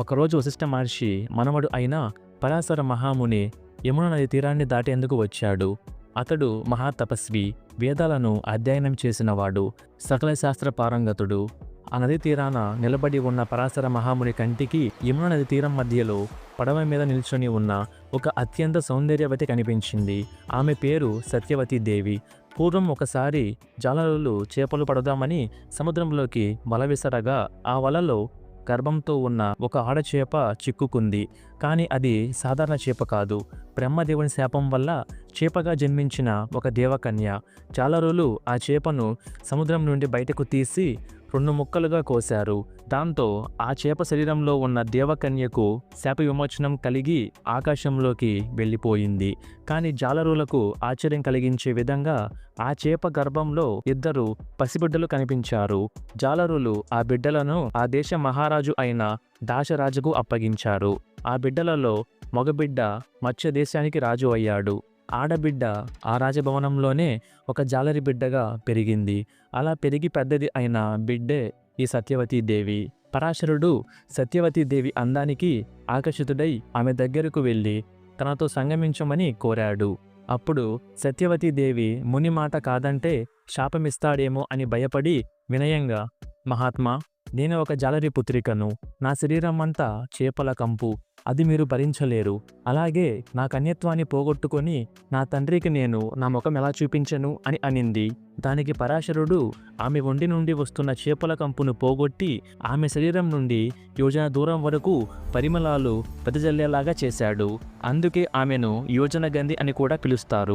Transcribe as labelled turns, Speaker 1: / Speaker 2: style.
Speaker 1: ఒకరోజు వశిష్ఠ మహర్షి మనవడు అయిన పరాశర మహాముని యమున నది తీరాన్ని దాటేందుకు వచ్చాడు. అతడు మహాతపస్వి వేదాలను అధ్యయనం చేసినవాడు సకల శాస్త్ర పారంగతుడు. ఆ నది తీరాన నిలబడి ఉన్న పరాశర మహాముని కంటికి యమున నది తీరం మధ్యలో పడవ మీద నిల్చొని ఉన్న ఒక అత్యంత సౌందర్యవతి కనిపించింది. ఆమె పేరు సత్యవతి దేవి. పూర్వం ఒకసారి జాలరులు చేపలు పడదామని సముద్రంలోకి వల విసరగా ఆ వలలో గర్భంతో ఉన్న ఒక ఆడచేప చిక్కుకుంది. కానీ అది సాధారణ చేప కాదు. బ్రహ్మదేవుని శాపం వల్ల చేపగా జన్మించిన ఒక దేవకన్య. చాలా రోజులు ఆ చేపను సముద్రం నుండి బయటకు తీసి రెండు ముక్కలుగా కోశారు. దాంతో ఆ చేప శరీరంలో ఉన్న దేవకన్యకు శాప విమోచనం కలిగి ఆకాశంలోకి వెళ్ళిపోయింది. కానీ జాలరులకు ఆశ్చర్యం కలిగించే విధంగా ఆ చేప గర్భంలో ఇద్దరు పసిబిడ్డలు కనిపించారు. జాలరులు ఆ బిడ్డలను ఆ దేశ మహారాజు అయిన దాశరాజుకు అప్పగించారు. ఆ బిడ్డలలో మగబిడ్డ మత్స్య దేశానికి రాజు అయ్యాడు. ఆడబిడ్డ ఆ రాజభవనంలోనే ఒక జాలరి బిడ్డగా పెరిగింది. అలా పెరిగి పెద్దది అయిన బిడ్డే ఈ సత్యవతీ దేవి. పరాశరుడు సత్యవతీ దేవి అందానికి ఆకర్షితుడై ఆమె దగ్గరకు వెళ్ళి తనతో సంగమించమని కోరాడు. అప్పుడు సత్యవతీ దేవి ముని మాట కాదంటే శాపమిస్తాడేమో అని భయపడి వినయంగా మహాత్మా నేను ఒక జాలరి పుత్రికను. నా శరీరం అంతా చేపల కంపు. అది మీరు భరించలేరు. అలాగే నా కన్యత్వాన్ని పోగొట్టుకొని నా తండ్రికి నేను నా ముఖం ఎలా చూపించను అని అనింది. దానికి పరాశరుడు ఆమె ఒండి నుండి వస్తున్న చేపల కంపును పోగొట్టి ఆమె శరీరం నుండి యోజన దూరం వరకు పరిమళాలు వెదజల్లేలాగా చేశాడు. అందుకే ఆమెను యోజన గంధి అని కూడా పిలుస్తారు.